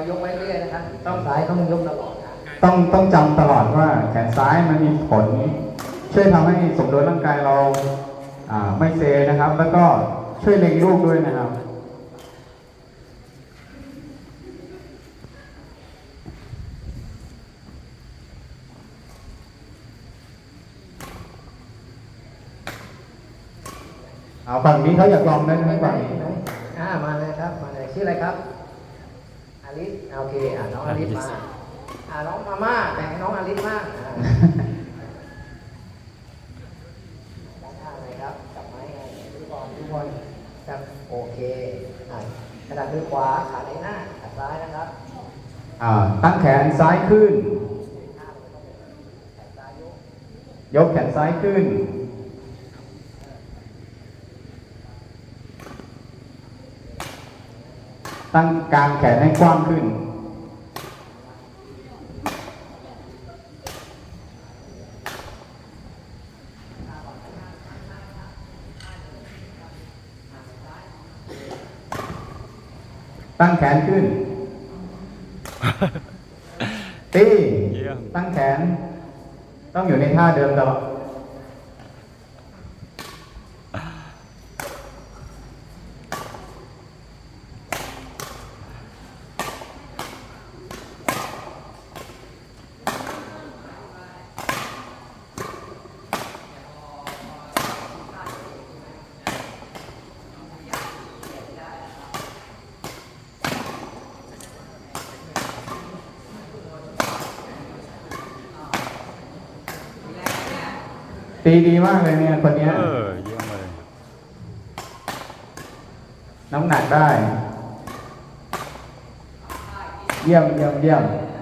อยยกไว้เรื่อยนะครับต้องซ้ายต้องยกตลอดนะต้องต้องจำตลอดว่าแขนซ้ายมันมีผล ช่วยทำให้สมดุลร่างกายเราอ่าไม่เซนะครับ แล้วก็ช่วยเล็งลูกด้วยนะครับ เอาฝั่งนี้เขาอยากลองได้ไหมฝั่งนี้ อ่ามาเลยครับมาเลยชื่ออะไรครับ อาลิสโอเคอ่าน้องอาลิสมาอ่าน้องมาม่าแบ่งให้น้องอาลิสมากอ่าด้านข้างเลยครับจับไม้ไงดูบอลดูบอลครับโอเคอ่ากระดาษมือขวาขาในหน้าขาซ้ายนะครับอ่าตั้งแขนซ้ายขึ้นแขนซ้ายยกยกแขนซ้ายขึ้น ตั้งกลางแขนให้กว้างขึ้น ตั้งแขนขึ้น ตีเยี่ยมตั้งแขน ต้องอยู่ในท่าเดิมตลอด ตีดีมากเลยเนี่ยคนเนี้ย เออเยี่ยมเลยน้ำหนักได้ เยี่ยมเยี่ยมเยี่ยมอ